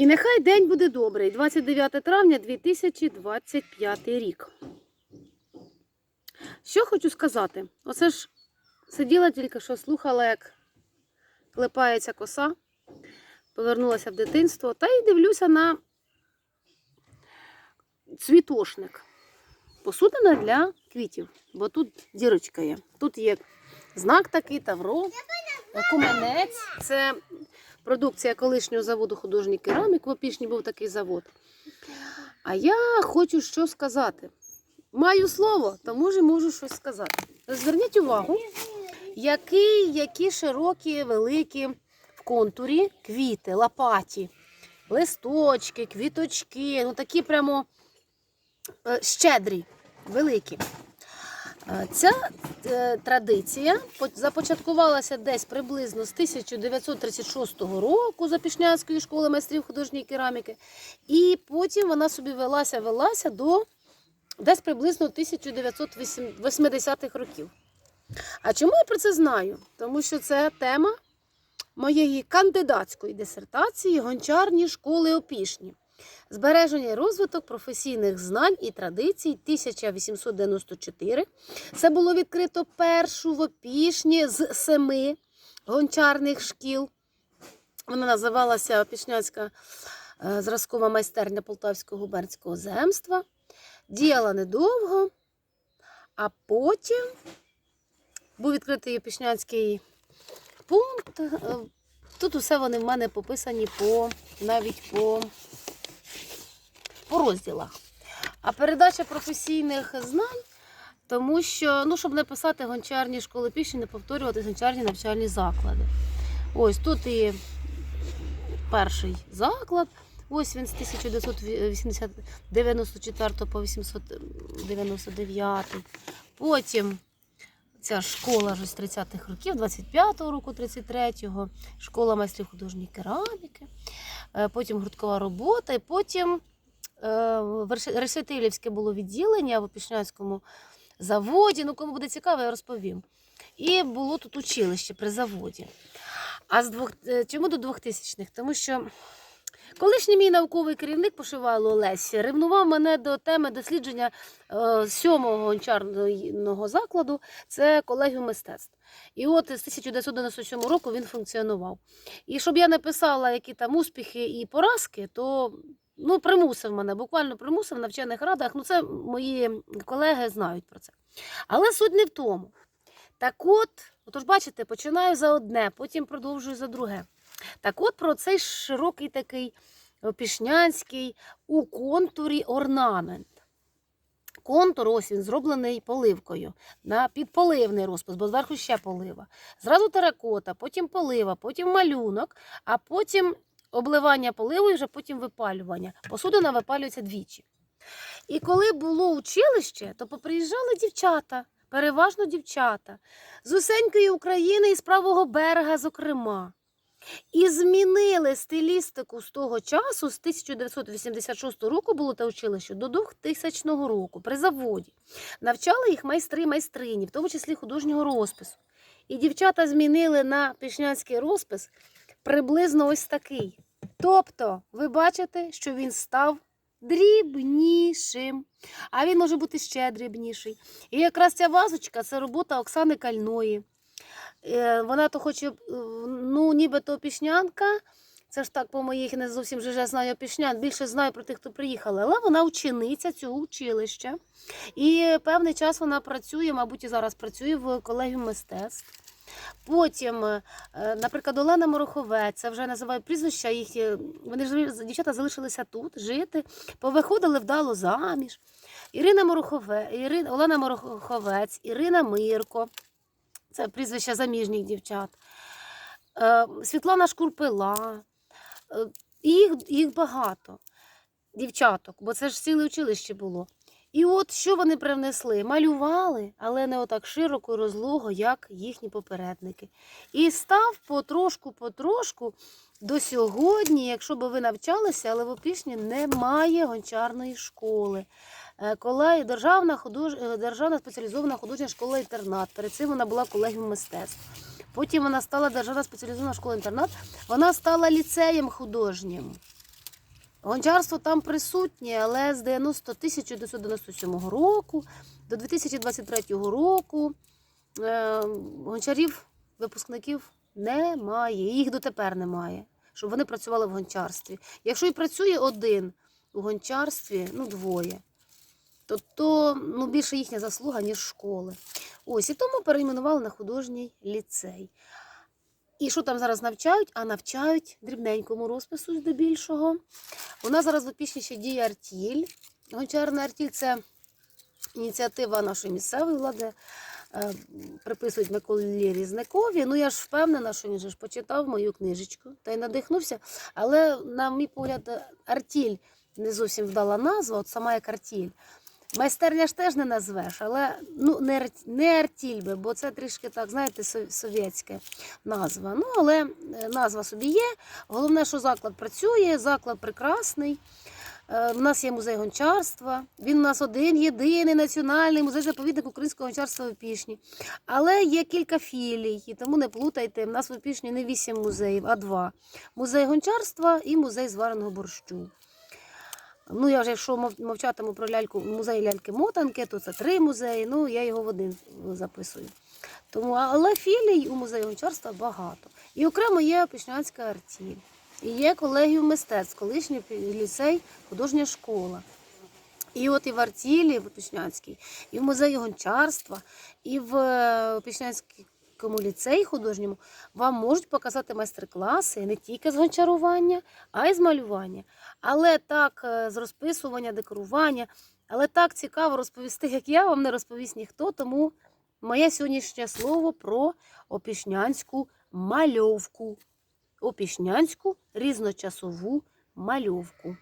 І нехай день буде добрий, 29 травня 2025 рік. Що хочу сказати? Оце ж сиділа тільки що, слухала, як клепається коса, повернулася в дитинство, та й дивлюся на цвітошник. Посудина для квітів, бо тут дірочка є. Тут є знак такий, тавро, куменець. Це продукція колишнього заводу художній керамік. В Опішні був такий завод. А я хочу що сказати. Маю слово, тому ж можу щось сказати. Зверніть увагу, які, які широкі, великі в контурі квіти, лопаті, листочки, квіточки, ну такі прямо е, щедрі, великі. Е, Ця е, традиція започаткувалася десь приблизно з 1936 року за Пішнянської школи майстрів художньої кераміки. І потім вона собі велася, велася до десь приблизно 1980-х років. А чому я про це знаю? Тому що це тема моєї кандидатської дисертації гончарні школи опішні. Збереження і розвиток професійних знань і традицій 1894. Це було відкрито першу в опішні з семи гончарних шкіл. Вона називалася Опішнянська е, зразкова майстерня Полтавського губернського земства. Діяла недовго, а потім був відкритий Опішнянський пункт. Е, Тут усе вони в мене пописані по навіть по по розділах. А передача професійних знань, тому що, ну, щоб не писати гончарні школи піші, не повторювати гончарні навчальні заклади. Ось тут і перший заклад. Ось він з 1994 по 899. Потім ця школа вже з 30-х років, 25-го року, 33-го, школа майстрів художньої кераміки, Е, потім гурткова робота, і потім Решетилівське було відділення в Опішнянському заводі. Ну, кому буде цікаво, я розповім. І було тут училище при заводі. А з двох... е, чому до 2000-х? Тому що колишній мій науковий керівник пошивало Олесі ревнував мене до теми дослідження е, сьомого гончарного закладу це колегіум мистецтв. І от з 1997 року він функціонував. І щоб я не писала які там успіхи і поразки, то ну, примусив мене, буквально примусив на вчених радах. Ну, це мої колеги знають про це. Але суть не в тому. Так от, отож, бачите, починаю за одне, потім продовжую за друге. Так от про цей широкий такий опішнянський у контурі орнамент. Контур ось він зроблений поливкою на підполивний розпис, бо зверху ще полива. Зразу теракота, потім полива, потім малюнок, а потім обливання поливою, вже потім випалювання. Посудина випалюється двічі. І коли було училище, то поприїжджали дівчата, переважно дівчата, з усенької України і з правого берега, зокрема. І змінили стилістику з того часу, з 1986 року було те училище до 2000 року при заводі. Навчали їх майстри майстрині, в тому числі художнього розпису. І дівчата змінили на пішнянський розпис приблизно ось такий. Тобто, ви бачите, що він став дрібнішим, а він може бути ще дрібніший. І якраз ця вазочка це робота Оксани Кальної. Е, Вона то хоче, е, ну, нібито пішнянка. Це ж так по моїх не зовсім вже знаю пішнян. Більше знаю про тих, хто приїхали. Але вона учениця цього училища. І певний час вона працює, мабуть, і зараз працює в колегіум мистецтв. Потім, е, наприклад, Олена Мороховець, це вже називаю прізвища їх. Вони ж дівчата залишилися тут жити, повиходили вдало заміж. Ірина Морохове, Ірина, Олена Мороховець, Ірина Мирко. Це прізвища заміжніх дівчат. Е, Світлана Шкурпила. Е, Їх, їх багато, дівчаток, бо це ж ціле училище було. І от що вони привнесли? Малювали, але не отак широко і розлого, як їхні попередники. І став потрошку-потрошку до сьогодні, якщо би ви навчалися, але в Опішні немає гончарної школи. Е, Коли державна, худож... е, державна спеціалізована художня школа-інтернат. Перед цим вона була колегіум мистецтв. Потім вона стала державна спеціалізована школа-інтернат. Вона стала ліцеєм художнім. Гончарство там присутнє, але з 90 1997 року до 2023 року е, гончарів, випускників немає. Їх дотепер немає, щоб вони працювали в гончарстві. Якщо і працює один у гончарстві, ну двоє, то, то ну, більше їхня заслуга, ніж школи. Ось і тому перейменували на художній ліцей. І що там зараз навчають? А навчають дрібненькому розпису здебільшого. У нас зараз в Опішні ще діє артіль. Гончарна артіль це ініціатива нашої місцевої влади. Е, Приписують Миколі Різникові. Ну я ж впевнена, що він же ж почитав мою книжечку та й надихнувся. Але, на мій погляд, артіль не зовсім вдала назва, от сама як артіль. Майстерня ж теж не назвеш, але ну, не, не артіль би, бо це трішки так, знаєте, совєтська назва. Ну, але е, назва собі є. Головне, що заклад працює, заклад прекрасний. Е, В нас є музей гончарства. Він у нас один єдиний національний музей заповідник українського гончарства в Опішні. Але є кілька філій, і тому не плутайте. У нас в Опішні не вісім музеїв, а два: музей гончарства і музей звареного борщу. Ну, я вже якщо мовчатиму про ляльку, музей ляльки-мотанки, то це три музеї. Ну, я його в один записую. Тому, але філій у музеї гончарства багато. І окремо є Пішнянська артіль. І є колегіум мистецтв, колишній ліцей, художня школа. І от і в Артілі, в Пішнянській, і в музеї гончарства, і в е, Пішнянському ліцеї художньому вам можуть показати майстер-класи не тільки з гончарування, а й з малювання. Але так, е, з розписування, декорування. Але так цікаво розповісти, як я вам не розповість ніхто. Тому моє сьогоднішнє слово про опішнянську мальовку. Опішнянську різночасову мальовку.